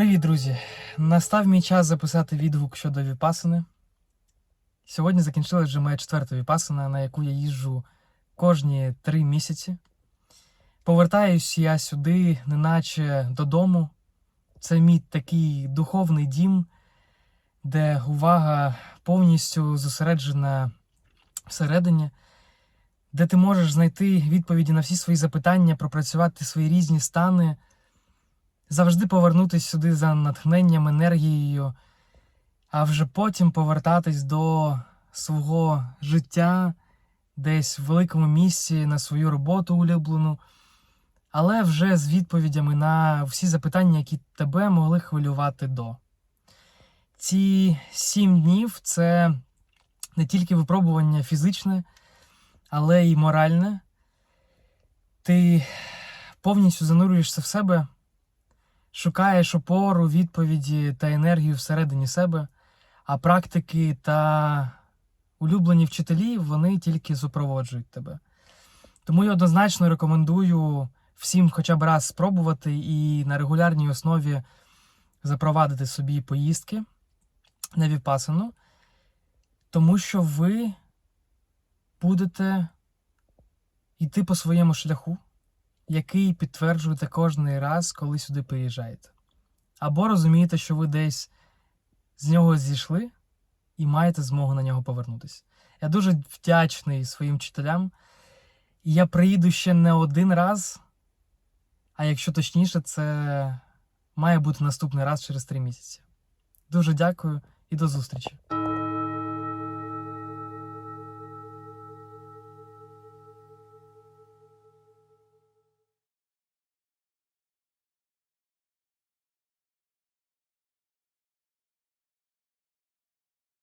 Привіт, друзі! Настав мій час записати відгук щодо віпасини. Сьогодні закінчилась вже моя четверта віпасина, на яку я їжджу кожні три місяці. Повертаюсь я сюди, неначе додому. Це мій такий духовний дім, де увага повністю зосереджена всередині, де ти можеш знайти відповіді на всі свої запитання, пропрацювати свої різні стани завжди повернутися сюди за натхненням, енергією, а вже потім повертатись до свого життя десь в великому місці на свою роботу улюблену, але вже з відповідями на всі запитання, які тебе могли хвилювати до. Ці сім днів це не тільки випробування фізичне, але й моральне. Ти повністю занурюєшся в себе шукаєш опору, відповіді та енергію всередині себе, а практики та улюблені вчителі вони тільки супроводжують тебе. Тому я однозначно рекомендую всім хоча б раз спробувати і на регулярній основі запровадити собі поїздки на віпасану, тому що ви будете йти по своєму шляху який підтверджуєте кожний раз, коли сюди приїжджаєте. Або розумієте, що ви десь з нього зійшли і маєте змогу на нього повернутися. Я дуже вдячний своїм вчителям. І я приїду ще не один раз, а якщо точніше, це має бути наступний раз через три місяці. Дуже дякую і до зустрічі!